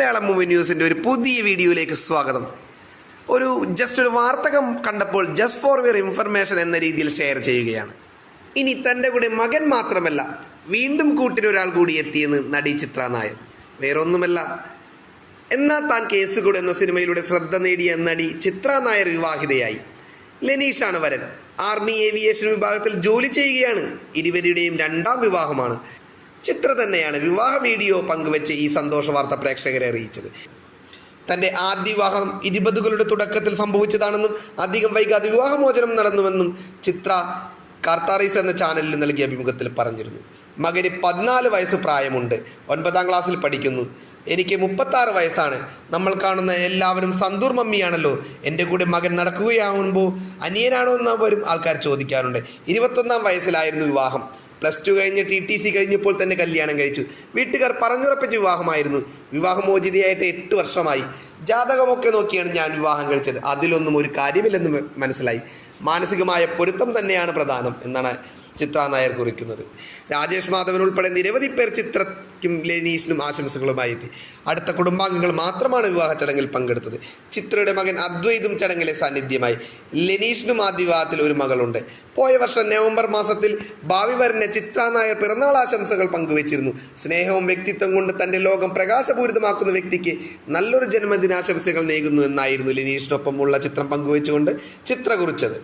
Malayalam movie ന്യൂസിന്റെ ഒരു പുതിയ വീഡിയോയിലേക്ക് സ്വാഗതം. ഒരു ജസ്റ്റ് ഒരു വാർത്തകം കണ്ടപ്പോൾ ജസ്റ്റ് ഫോർ യുവർ ഇൻഫർമേഷൻ എന്ന രീതിയിൽ ഷെയർ ചെയ്യുകയാണ്. ഇനി തന്റെ കൂടെ മകൻ മാത്രമല്ല വീണ്ടും കൂട്ടിനൊരാൾ കൂടി എത്തിയെന്ന് നടി ചിത്ര നായർ. വേറൊന്നുമല്ല എന്നാൽ താൻ കേസുകൂട് എന്ന സിനിമയിലൂടെ ശ്രദ്ധ നേടിയ നടി ചിത്ര നായർ വിവാഹിതയായി. ലെനീഷാണ് വരൻ. ആർമി ഏവിയേഷൻ വിഭാഗത്തിൽ ജോലി ചെയ്യുകയാണ്. ഇരുവരുടെയും രണ്ടാം വിവാഹമാണ്. ചിത്ര തന്നെയാണ്. വിവാഹ വീഡിയോ പങ്കുവെച്ച് ഈ സന്തോഷ വാർത്ത പ്രേക്ഷകരെ അറിയിച്ചത്. തന്റെ ആദ്യ വിവാഹം ഇരുപതുകളുടെ തുടക്കത്തിൽ സംഭവിച്ചതാണെന്നും അധികം വൈകാതെ വിവാഹമോചനം നടന്നുവെന്നും ചിത്ര കാർത്താറീസ് എന്ന ചാനലിൽ നൽകിയ അഭിമുഖത്തിൽ പറഞ്ഞിരുന്നു. മകന് പതിനാല് വയസ്സ് പ്രായമുണ്ട്. ഒൻപതാം ക്ലാസ്സിൽ പഠിക്കുന്നു. എനിക്ക് മുപ്പത്താറ് വയസ്സാണ്. നമ്മൾ കാണുന്ന എല്ലാവരും സന്തൂർ മമ്മിയാണല്ലോ. എന്റെ കൂടെ മകൻ നടക്കുകയാകുമ്പോൾ അനിയനാണോ എന്ന് വരും ആൾക്കാർ ചോദിക്കാറുണ്ട്. ഇരുപത്തൊന്നാം വയസ്സിലായിരുന്നു വിവാഹം. പ്ലസ് ടു കഴിഞ്ഞ് ടി ടി സി കഴിഞ്ഞപ്പോൾ തന്നെ കല്യാണം കഴിച്ചു. വീട്ടുകാർ പറഞ്ഞുറപ്പിച്ച വിവാഹമായിരുന്നു. വിവാഹമോചിതയായിട്ട് എട്ട് വർഷമായി. ജാതകമൊക്കെ നോക്കിയാണ് ഞാൻ വിവാഹം കഴിച്ചത്. അതിലൊന്നും ഒരു കാര്യമില്ലെന്ന് മനസ്സിലായി. മാനസികമായ പൊരുത്തം തന്നെയാണ് പ്രധാനം എന്നാണ് ചിത്ര നായർ കുറിക്കുന്നത്. രാജേഷ് മാധവൻ ഉൾപ്പെടെ നിരവധി പേർ ചിത്രയ്ക്കും ലെനീഷിനും ആശംസകളുമായി എത്തി അടുത്ത കുടുംബാംഗങ്ങൾ മാത്രമാണ് വിവാഹ ചടങ്ങിൽ പങ്കെടുത്തത്. ചിത്രയുടെ മകൻ അദ്വൈതും ചടങ്ങിലെ സാന്നിധ്യമായി. ലെനീഷിനും ആദ്യ വിവാഹത്തിൽ ഒരു മകളുണ്ട്. പോയ വർഷം നവംബർ മാസത്തിൽ ഭാവി വരനെ ചിത്ര പിറന്നാൾ ആശംസകൾ പങ്കുവച്ചിരുന്നു. സ്നേഹവും വ്യക്തിത്വം കൊണ്ട് തന്റെ ലോകം പ്രകാശപൂരിതമാക്കുന്ന വ്യക്തിക്ക് നല്ലൊരു ജന്മദിനാശംസകൾ നേകുന്നു എന്നായിരുന്നു ലെനീഷിനൊപ്പമുള്ള ചിത്രം പങ്കുവച്ചുകൊണ്ട് ചിത്ര കുറിച്ചത്.